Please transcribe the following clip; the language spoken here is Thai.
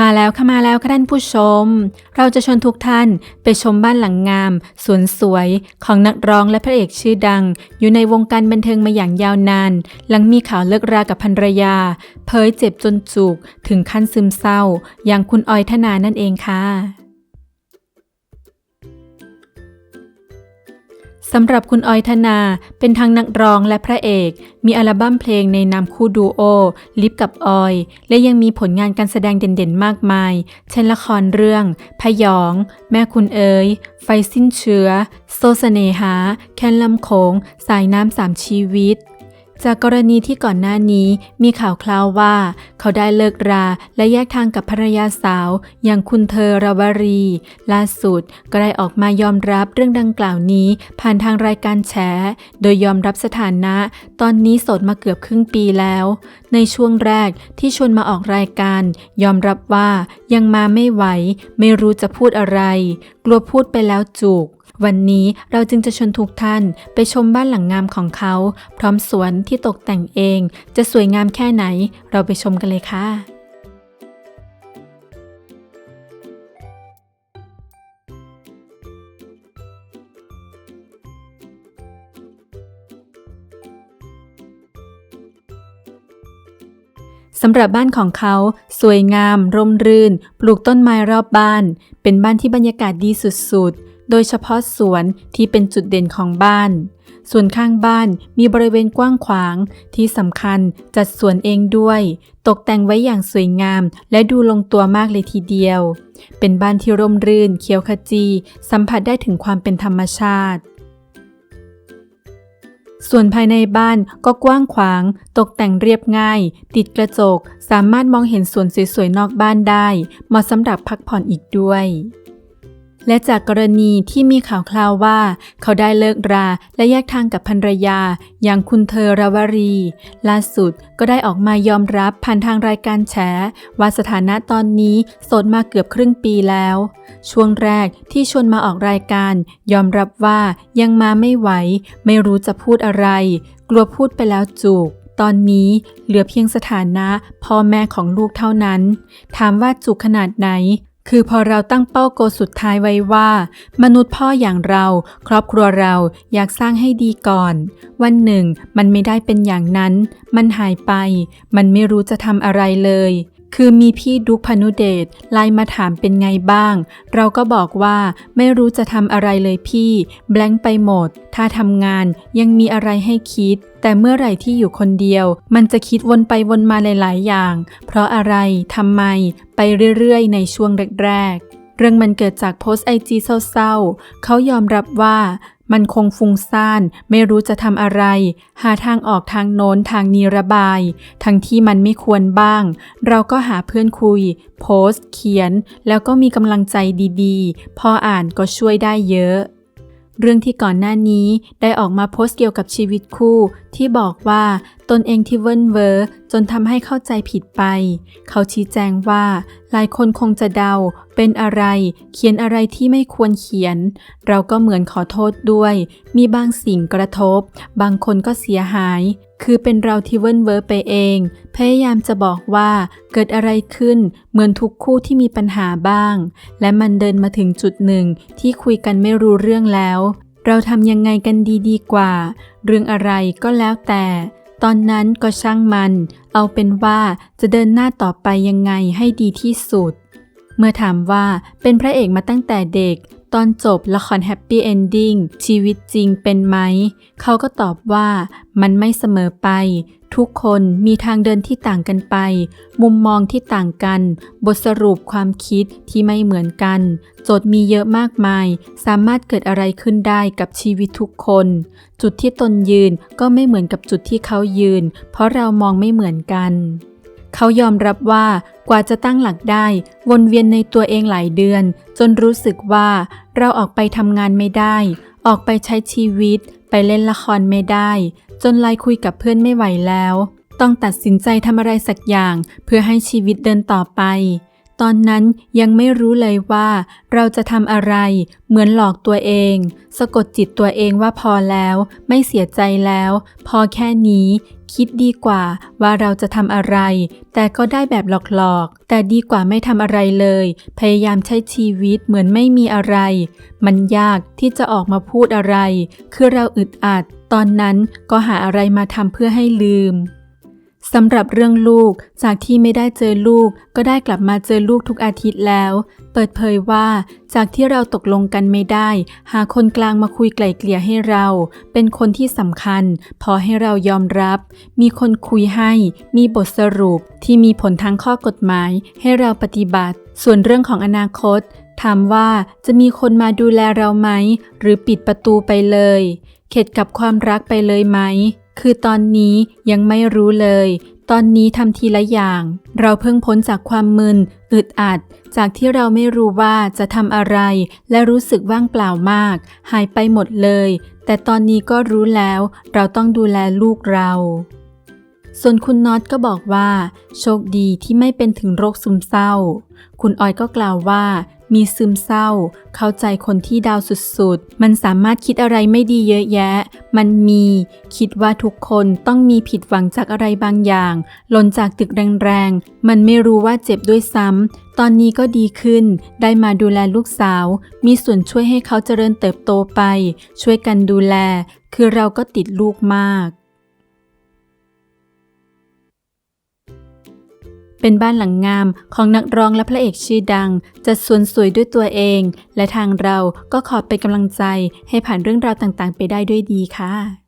มาแล้วค่ะมาแล้วค่ะท่านผู้ชม เราจะชวนทุกท่านไปชมบ้านหลังงาม สวนสวยของนักร้องและพระเอกชื่อดัง อยู่ในวงการบันเทิงมาอย่างยาวนาน หลังมีข่าวเลิกรากับภรรยา เผยเจ็บจนจุกถึงขั้นซึมเศร้า อย่างคุณออยธนานั่นเองค่ะ สำหรับคุณออยธนา เป็นทั้งนักร้องและพระเอก มีอัลบั้มเพลงในนามคู่ดูโอ ลิฟกับออย และยังมีผลงานการแสดงเด่นๆ มากมาย เช่นละครเรื่อง พยอง แม่คุณเอ๋ย ไฟสิ้นเชื้อ โซเสเนหา แคนลำโขง สายน้ำสามชีวิต จากกรณีที่ก่อนหน้านี้มีข่าวคราวว่า เขาได้เลิกราและแยกทางกับภรรยาสาว อย่างคุณเธอราวรี ล่าสุดก็ได้ออกมายอมรับเรื่องดังกล่าวนี้ผ่านทางรายการแฉ โดยยอมรับสถานะ ตอนนี้โสดมาเกือบครึ่งปีแล้ว ในช่วงแรกที่ชวนมาออกรายการ ยอมรับว่ายังมาไม่ไหว ไม่รู้จะพูดอะไร กลัวพูดไปแล้วจุก วันนี้เราจึงจะชวนทุกท่านไปชมบ้านหลังงามของเขา พร้อมสวนที่ตกแต่งเอง จะสวยงามแค่ไหน เราไปชมกันเลยค่ะ สำหรับบ้านของเขา สวยงาม ร่มรื่น ปลูกต้นไม้รอบบ้าน เป็นบ้านที่บรรยากาศดีสุดๆ โดยเฉพาะสวนที่เป็นจุดเด่นของบ้าน ส่วนข้างบ้านมีบริเวณกว้างขวาง ที่สำคัญจัดสวนเองด้วย ตกแต่งไว้อย่างสวยงาม และดูลงตัวมากเลยทีเดียว เป็นบ้านที่ร่มรื่น เขียวขจี สัมผัสได้ถึงความเป็นธรรมชาติ ส่วนภายในบ้านก็กว้างขวาง ตกแต่งเรียบง่าย ติดกระจก สามารถมองเห็นสวนสวยๆนอกบ้านได้ เหมาะสำหรับพักผ่อนอีกด้วย และจากกรณีที่มีข่าวคราวว่า เขาได้เลิกราและแยกทางกับภรรยา อย่างคุณเธอราวรี ล่าสุดก็ได้ออกมายอมรับผ่านทางรายการแฉว่าสถานะตอนนี้โสดมาเกือบครึ่งปีแล้ว ช่วงแรกที่ชวนมาออกรายการ ยอมรับว่ายังมาไม่ไหว ไม่รู้จะพูดอะไร กลัวพูดไปแล้วจุกตอนนี้เหลือเพียงสถานะพ่อแม่ของลูกเท่านั้น ถามว่าจุกขนาดไหน คือพอเราตั้งเป้าโกสุดท้ายไว้ว่า มนุษย์พ่ออย่างเรา ครอบครัวเราอยากสร้างให้ดีก่อน วันหนึ่ง มันไม่ได้เป็นอย่างนั้น มันหายไป มันไม่รู้จะทำอะไรเลย คือมีพี่ดุกพานุเดชไลน์มาถามเป็นไงบ้าง เราก็บอกว่าไม่รู้จะทำอะไรเลยพี่ แบงค์ไปหมด ถ้าทำงานยังมีอะไรให้คิด แต่เมื่อไหร่ที่อยู่คนเดียว มันจะคิดวนไปวนมาหลาย ๆ อย่าง เพราะอะไรทำไม ไปเรื่อย ๆ ในช่วงแรก ๆ เรื่องมันเกิดจากโพสต์ไอจีเศร้า ๆ เขายอมรับว่า มันคงฟุ้งซ่าน ไม่รู้จะทำอะไร หาทางออกทางโน้นทางนี้ระบาย ทั้งที่มันไม่ควรบ้าง เราก็หาเพื่อนคุย โพสต์ เขียน แล้วก็มีกำลังใจดีๆ พออ่านก็ช่วยได้เยอะ เรื่องที่ก่อนหน้านี้ได้ออกมาโพสต์เกี่ยวกับชีวิตคู่ ที่บอกว่าตนเองที่เวินเวอร์จนทำให้เข้าใจผิดไป เขาชี้แจงว่า หลายคนคงจะเดา เป็นอะไร เขียนอะไรที่ไม่ควรเขียน เราก็เหมือนขอโทษด้วย มีบางสิ่งกระทบ บางคนก็เสียหาย คือเป็นเราที่เวิร์นเวอร์ไปเอง พยายามจะบอกว่าเกิดอะไรขึ้นเหมือนทุกคู่ที่มีปัญหาบ้าง และมันเดินมาถึงจุดหนึ่งที่คุยกันไม่รู้เรื่องแล้ว เราทำยังไงกันดีดีกว่า เรื่องอะไรก็แล้วแต่ ตอนนั้นก็ช่างมัน เอาเป็นว่าจะเดินหน้าต่อไปยังไงให้ดีที่สุด เมื่อถามว่าเป็นพระเอกมาตั้งแต่เด็ก ตอนจบละครแฮปปี้เอนดิ้งชีวิตจริงเป็นไหม เขาก็ตอบว่ามันไม่เสมอไป ทุกคนมีทางเดินที่ต่างกันไป มุมมองที่ต่างกัน บทสรุปความคิดที่ไม่เหมือนกัน โจทย์มีเยอะมากมาย สามารถเกิดอะไรขึ้นได้กับชีวิตทุกคน จุดที่ตนยืนก็ไม่เหมือนกับจุดที่เขายืน เพราะเรามองไม่เหมือนกัน เขายอมรับว่ากว่าจะตั้งหลักได้ วนเวียนในตัวเองหลายเดือน จนรู้สึกว่าเราออกไปทำงานไม่ได้ ออกไปใช้ชีวิต ไปเล่นละครไม่ได้ จนไลน์คุยกับเพื่อนไม่ไหวแล้ว ต้องตัดสินใจทำอะไรสักอย่าง เพื่อให้ชีวิตเดินต่อไป ตอนนั้นยังไม่รู้เลยว่าเราจะทำอะไร เหมือนหลอกตัวเอง สะกดจิตตัวเองว่าพอแล้ว ไม่เสียใจแล้ว พอแค่นี้ คิดดีกว่าว่าเราจะทำอะไร แต่ก็ได้แบบหลอกๆ แต่ดีกว่าไม่ทำอะไรเลย พยายามใช้ชีวิตเหมือนไม่มีอะไร มันยากที่จะออกมาพูดอะไร คือเราอึดอัด ตอนนั้นก็หาอะไรมาทำเพื่อให้ลืม สำหรับเรื่องลูก จากที่ไม่ได้เจอลูก ก็ได้กลับมาเจอลูกทุกอาทิตย์แล้ว เปิดเผยว่า จากที่เราตกลงกันไม่ได้ หาคนกลางมาคุยไกล่เกลี่ยให้เรา เป็นคนที่สำคัญ พอให้เรายอมรับ มีคนคุยให้ มีบทสรุปที่มีผลทางข้อกฎหมาย ให้เราปฏิบัติ ส่วนเรื่องของอนาคต ถามว่าจะมีคนมาดูแลเราไหม หรือปิดประตูไปเลย เข็ดกับความรักไปเลยไหม คือตอนนี้ยังไม่รู้เลย ตอนนี้ทำทีละอย่าง เราเพิ่งพ้นจากความมึน อึดอัด จากที่เราไม่รู้ว่าจะทำอะไร และรู้สึกว่างเปล่ามาก หายไปหมดเลย แต่ตอนนี้ก็รู้แล้ว เราต้องดูแลลูกเราส่วนคุณน็อตก็บอกว่า โชคดีที่ไม่เป็นถึงโรคซึมเศร้า คุณออยก็กล่าวว่า มีซึมเศร้า เข้าใจคนที่ดาวสุดๆ มันสามารถคิดอะไรไม่ดีเยอะแยะ มันมี คิดว่าทุกคนต้องมีผิดหวังจากอะไรบางอย่าง หล่นจากตึกแรงๆ มันไม่รู้ว่าเจ็บด้วยซ้ำ ตอนนี้ก็ดีขึ้น ได้มาดูแลลูกสาว มีส่วนช่วยให้เขาเจริญเติบโตไป ช่วยกันดูแล คือเราก็ติดลูกมาก เป็นบ้านหลังงามของนักร้องและพระเอกชื่อดัง จัดสวนสวยด้วยตัวเอง และทางเราก็ขอเป็นกำลังใจให้ผ่านเรื่องราวต่างๆ ไปได้ด้วยดีค่ะ